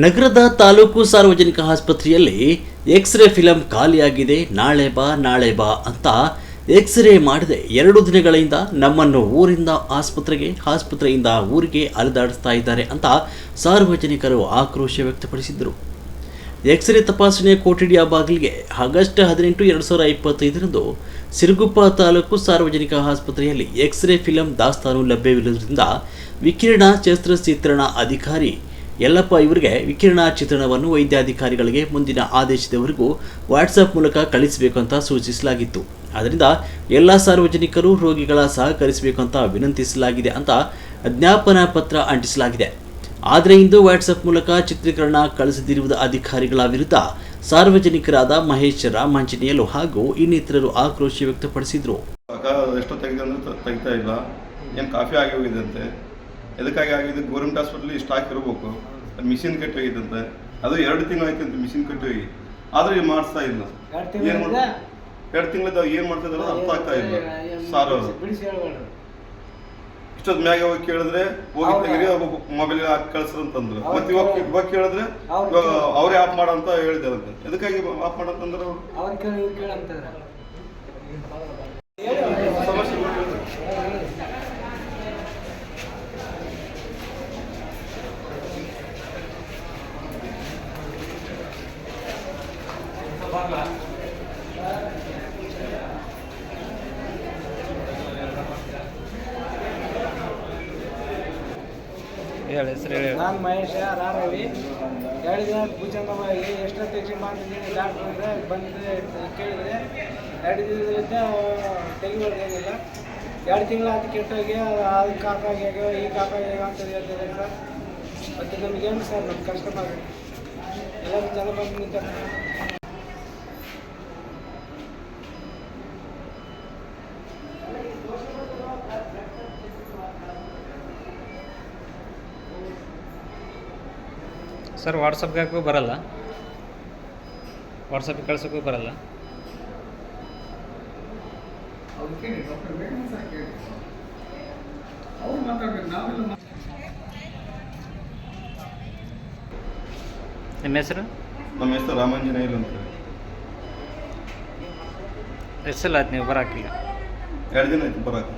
ನಗರದ ತಾಲೂಕು ಸಾರ್ವಜನಿಕ ಆಸ್ಪತ್ರೆಯಲ್ಲಿ ಎಕ್ಸ್ರೇ ಫಿಲಂ ಖಾಲಿಯಾಗಿದೆ. ನಾಳೆ ಬಾ ನಾಳೆ ಬಾ ಅಂತ ಎಕ್ಸ್ರೇ ಮಾಡದೆ ಎರಡು ದಿನಗಳಿಂದ ನಮ್ಮನ್ನು ಊರಿಂದ ಆಸ್ಪತ್ರೆಗೆ, ಆಸ್ಪತ್ರೆಯಿಂದ ಊರಿಗೆ ಅಲೆದಾಡಿಸ್ತಾ ಇದ್ದಾರೆ ಅಂತ ಸಾರ್ವಜನಿಕರು ಆಕ್ರೋಶ ವ್ಯಕ್ತಪಡಿಸಿದರು ಎಕ್ಸ್ರೇ ತಪಾಸಣೆ ಕೊಠಡಿಯ ಬಾಗಿಲಿಗೆ ಆಗಸ್ಟ್ ಹದಿನೆಂಟು, ಎರಡು ಸಾವಿರ ಇಪ್ಪತ್ತೈದರಂದು ಸಿರುಗುಪ್ಪ ತಾಲೂಕು ಸಾರ್ವಜನಿಕ ಆಸ್ಪತ್ರೆಯಲ್ಲಿ ಎಕ್ಸ್ರೇ ಫಿಲಂ ದಾಸ್ತಾನು ಲಭ್ಯವಿರುವುದರಿಂದ ವಿಕಿರಣ, ಶಸ್ತ್ರಚಿತ್ರಣ ಅಧಿಕಾರಿ ಯಲ್ಲಪ್ಪ ಇವರಿಗೆ ವಿಕಿರಣ ಚಿತ್ರಣವನ್ನು ವೈದ್ಯಾಧಿಕಾರಿಗಳಿಗೆ ಮುಂದಿನ ಆದೇಶದವರೆಗೂ ವಾಟ್ಸಪ್ ಮೂಲಕ ಕಳಿಸಬೇಕು ಅಂತ ಸೂಚಿಸಲಾಗಿತ್ತು. ಆದ್ದರಿಂದ ಎಲ್ಲ ಸಾರ್ವಜನಿಕರು ರೋಗಿಗಳ ಸಹಕರಿಸಬೇಕು ಅಂತ ವಿನಂತಿಸಲಾಗಿದೆ ಅಂತ ಜ್ಞಾಪನಾ ಪತ್ರ ಅಂಟಿಸಲಾಗಿದೆ. ಆದರೆ ಇಂದು ವಾಟ್ಸಪ್ ಮೂಲಕ ಚಿತ್ರೀಕರಣ ಕಳಿಸದಿರುವುದು ಅಧಿಕಾರಿಗಳ ವಿರುದ್ಧ ಸಾರ್ವಜನಿಕರಾದ ಮಹೇಶ್ ರಾಮಾಂಜನೇಯಲು ಹಾಗೂ ಇನ್ನಿತರರು ಆಕ್ರೋಶ ವ್ಯಕ್ತಪಡಿಸಿದರು. ಕಾಫಿ ಆಗಿ ಹೋಗಿದಂತೆ ಎದಕ್ಕಾಗಿ ಆಗಿದೆ ಗೌರ್ಮೆಂಟ್ ಹಾಸ್ಪಿಟ್ಲಿಗೆ ಸ್ಟಾಕ್ ಇರಬೇಕು. ಅದು ಮಿಷಿನ್ ಕಟ್ಟಿ ಹೋಗಿದ್ದಂತೆ ಅದು ಎರಡು ತಿಂಗಳು ಆಯ್ತಂತೆ ಮಿಷಿನ್ ಕಟ್ಟಿ ಹೋಗಿ ಆದ್ರೆ ಇದು ಮಾಡಿಸ್ತಾ ಇಲ್ಲ. ಎರಡ್ ಏನು ತಿಂಗಳಿಂದ ಎರಡು ತಿಂಗಳಿಂದ ಏನು ಮಾಡ್ತಾ ಇದಾರೋ ಅರ್ಥ ಆಗ್ತಾ ಇಲ್ಲ. ಸಾರು. ಇಷ್ಟೊತ್ತು ಮ್ಯಾಗೆ ಹೋಗಿ ಕೇಳಿದ್ರೆ ಹೋಗಿ? ತೆಗೀರಿ ಮೊಬೈಲ್ ಹಾಕಿ ಕಳ್ಸ್ರಿ ಅಂತಂದ್ರು ಅವ್ರು ಮತ್ತೆ ಇವಾಗ ಇವಾಗ ಕೇಳಿದ್ರೆ ಅವ್ರೇ ಇವಾಗ ಅವರೇ ಆಫ್ ಮಾಡಂತ ಅಂತ ಎದಕ್ಕಾಗಿ ಆಫ್ ಮಾಡಂತಂದ್ರೆ ಅವ್ರು? ಸಮಸ್ಯೆ ಹೇಳಿ ಹೆಸರು ಹೇಳಿ. ನಾನು ಮಹೇಶ ರಾರವಿ ಎರಡು ದಿನ ಭುಜಂಗವಾಗಿ ಎಷ್ಟು ತೆಗೆ ಮಾಡ್ತಿದ್ದೀನಿ ಡಾಕ್ಟ್ರ್ ಅಂದ್ರೆ ಬಂದಿದ್ರೆ ಕೇಳಿದ್ರೆ ಎರಡು ದಿನದಿಂದ ತೆಗಿಬೋದೇನಿಲ್ಲ ಎರಡು ತಿಂಗಳು ಅದು ಕೆಟ್ಟೋಗಿ ಅದು ಕಾಪಾಗಿ ಈ ಕಾಪಾಗಿ ಹೇಗೋ ಅಂತ ಹೇಳ್ತಾರೆ ಸರ್. ಮತ್ತು ನಮಗೇನು ಸರ್ ನಮ್ಮ ಕಸ್ಟಮರ್ ಎಲ್ಲರೂ ಜನ ಬಂದು ನಿಂತಾರೆ. ಸರ್ ವಾಟ್ಸಪ್ಗೆ ಹಾಕೋ ಬರಲ್ಲ. ವಾಟ್ಸಪ್ಗೆ ಕಳ್ಸೋಕ್ಕೂ ಬರಲ್ಲ. ನಿಮ್ಮ ಹೆಸರು? ನಮ್ಮ ಹೆಸರು ರಾಮಾಂಜನೇಯಲ್ ಅಂತ ಹೆಸರು ಆಯ್ತು ನೀವು ಬರಾಕಿಲ್ಲ ಎರಡು ದಿನ ಆಯ್ತು ಬರಕ್ಕೆ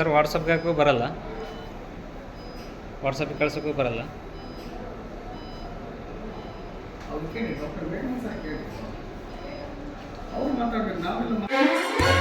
ಸರ್ ವಾಟ್ಸಪ್ಗೆ ಹಾಕೋ ಬರಲ್ಲ. ವಾಟ್ಸಪ್ಗೆ ಕಳ್ಸೋಕ್ಕೂ ಬರಲ್ಲ. ಅವ್ರು ಮಾತಾಡ್ಬೇಕು ನಾವೆಲ್ಲ